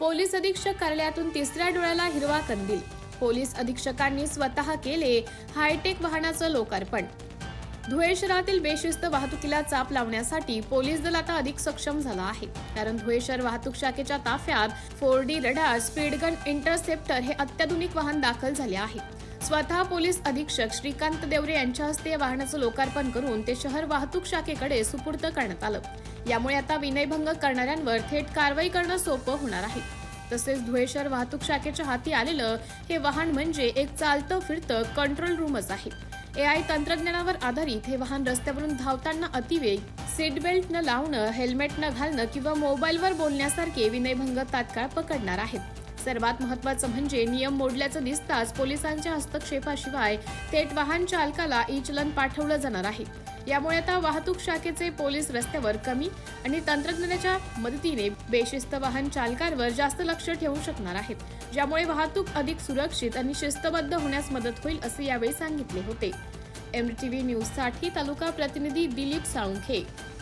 Police अधीक्षक कार्यालयातून तिसऱ्या डोळ्याला हिरवा कंदील. पोलीस अधीक्षकांनी स्वतः केले हायटेक वाहनाचं लोकार्पण. धुळे शहरातील बेशिस्त वाहतुकीला चाप लावण्यासाठी पोलीस दल आता अधिक सक्षम झाला आहे. कारण धुळे शहर वाहतूक शाखेच्या ताफ्यात four D radar speed gun interceptor हे अत्याधुनिक वाहन दाखल झाले आहे. स्वतः पोलीस अधीक्षक श्रीकांत देवरे यांच्या हस्ते या वाहनाचं लोकार्पण करून ते शहर वाहतूक शाखेकडे सुपूर्द करण्यात आलं. यामुळे आता विनयभंग करणाऱ्यांवर थेट कारवाई करणं सोपं होणार आहे. तसेच धुळे शहर वाहतूक शाखेच्या हाती आलेलं हे वाहन म्हणजे एक चालतं फिरतं कंट्रोल रूमच आहे. एआय तंत्रज्ञानावर आधारित हे वाहन रस्त्यावरून धावताना अतिवेग सीट बेल्ट न लावणं हेल्मेट न घालणं किंवा मोबाईलवर बोलण्यासारखे विनयभंग तात्काळ पकडणार आहेत. सर्वात महत्वाचं म्हणजे नियम मोडल्याचं दिसताच पोलिसांच्या हस्तक्षेपाशिवाय थेट वाहन चालकाला ई चलन पाठवलं जाणार आहे. यामुळे आता वाहतूक शाखेचे पोलीस रस्त्यावर कमी आणि तंत्रज्ञानाच्या मदतीने बेशिस्त वाहन चालकांवर जास्त लक्ष ठेवू शकणार आहेत. ज्यामुळे वाहतूक अधिक सुरक्षित आणि शिस्तबद्ध होण्यास मदत होईल असे यावेळी सांगितले होते. एमटीव्ही न्यूजसाठी तालुका प्रतिनिधी दिलीप साळुंखे.